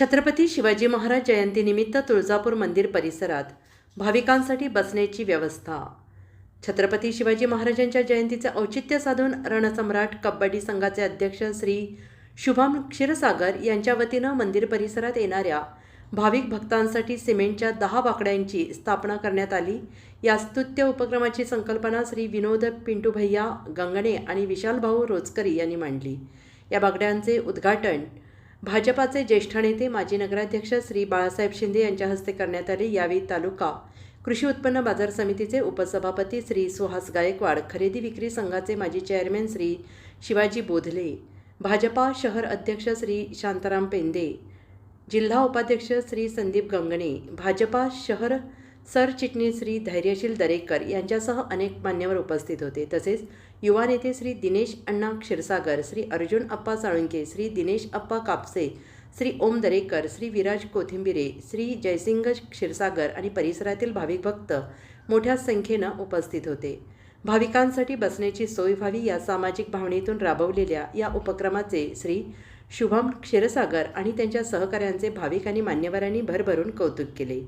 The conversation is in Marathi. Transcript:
छत्रपती शिवाजी महाराज जयंतीनिमित्त तुळजापूर मंदिर परिसरात भाविकांसाठी बसण्याची व्यवस्था. छत्रपती शिवाजी महाराजांच्या जयंतीचे औचित्य साधून रणसम्राट कबड्डी संघाचे अध्यक्ष श्री शुभम क्षीरसागर यांच्या वतीनं मंदिर परिसरात येणाऱ्या भाविक भक्तांसाठी सिमेंटच्या दहा बाकड्यांची स्थापना करण्यात आली. या स्तुत्य उपक्रमाची संकल्पना श्री विनोद पिंटू भैया गंगणे आणि विशालभाऊ रोजकरी यांनी मांडली. या बाकड्यांचे उद्घाटन भाजपाचे ज्येष्ठ नेते माजी नगराध्यक्ष श्री बाळासाहेब शिंदे यांच्या हस्ते करण्यात आले यावेळी तालुका कृषी उत्पन्न बाजार समितीचे उपसभापती श्री सुहास गायकवाड खरेदी विक्री संघाचे माजी चेअरमॅन श्री शिवाजी बोधले भाजपा शहर अध्यक्ष श्री शांताराम पेंदे जिल्हा उपाध्यक्ष श्री संदीप गंगणे भाजपा शहर सरचिटणीस श्री धैर्यशील दरेकर यांच्यासह अनेक मान्यवर उपस्थित होते. तसेच युवा नेते श्री दिनेश अण्णा क्षीरसागर श्री अर्जुन अप्पा साळुंके श्री दिनेश अप्पा कापसे श्री ओम दरेकर श्री विराज कोथिंबिरे श्री जयसिंग क्षीरसागर आणि परिसरातील भाविक भक्त मोठ्या संख्येनं उपस्थित होते. भाविकांसाठी बसण्याची सोय व्हावी या सामाजिक भावनेतून राबवलेल्या या उपक्रमाचे श्री शुभम क्षीरसागर आणि त्यांच्या सहकाऱ्यांचे भाविक आणि मान्यवरांनी भरभरून कौतुक केले.